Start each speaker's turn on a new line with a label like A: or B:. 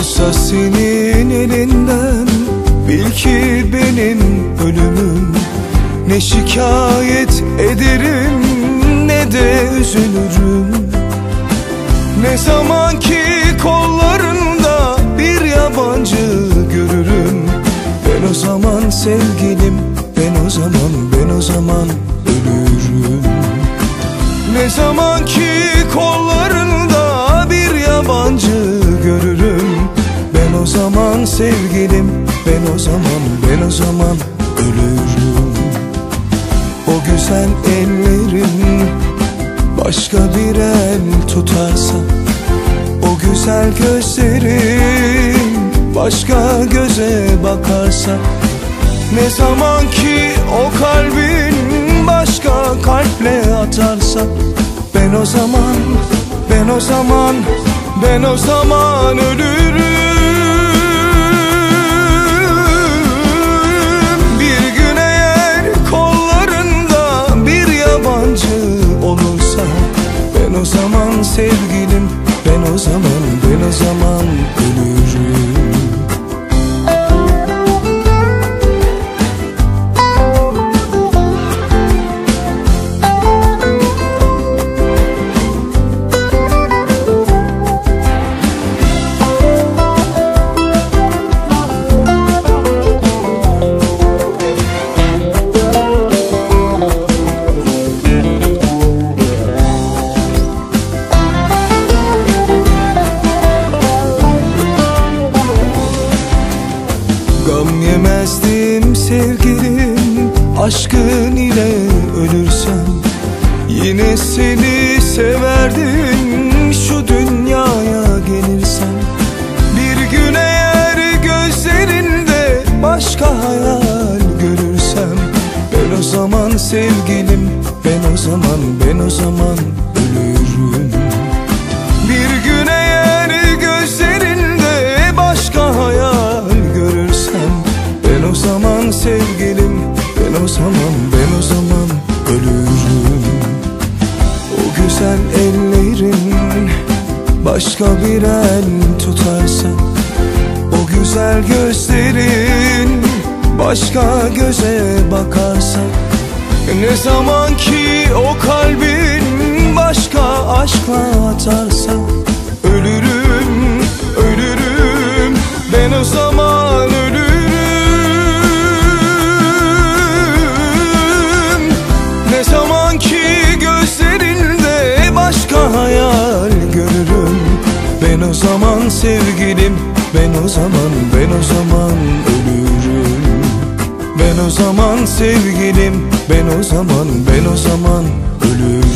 A: Bu söz senin elinden Bil ki benim ölümüm. Ne şikayet ederim ne de üzülürüm. Ne zaman ki kollarında bir yabancı görürüm. Ben o zaman sevgilim ben o zaman ben o zaman ölürüm. Ne zaman ki kollarında zaman sevgilim ben o zaman ben o zaman ölürüm. O güzel ellerin başka bir el tutarsa O güzel gözlerin başka göze bakarsa Ne zaman ki o kalbin başka kalple atarsa Ben o zaman, ben o zaman, ben o zaman ölürüm yemezdim sevgilim Aşkın ile ölürsem. Yine seni severdim Şu dünyaya gelirsem. Bir gün eğer gözlerinde Başka hayal görürsem. Ben o zaman sevgilim Ben o zaman ben o zaman sevgilim, ben o zaman, ben o zaman ölürüm. O güzel ellerin başka bir el tutarsa O güzel gözlerin başka göze bakarsa ne zaman ki o kalbin başka aşkla atarsa o zaman sevgilim, ben o zaman, ben o zaman ölürüm. Ben o zaman sevgilim Ben o zaman ben o zaman ölürüm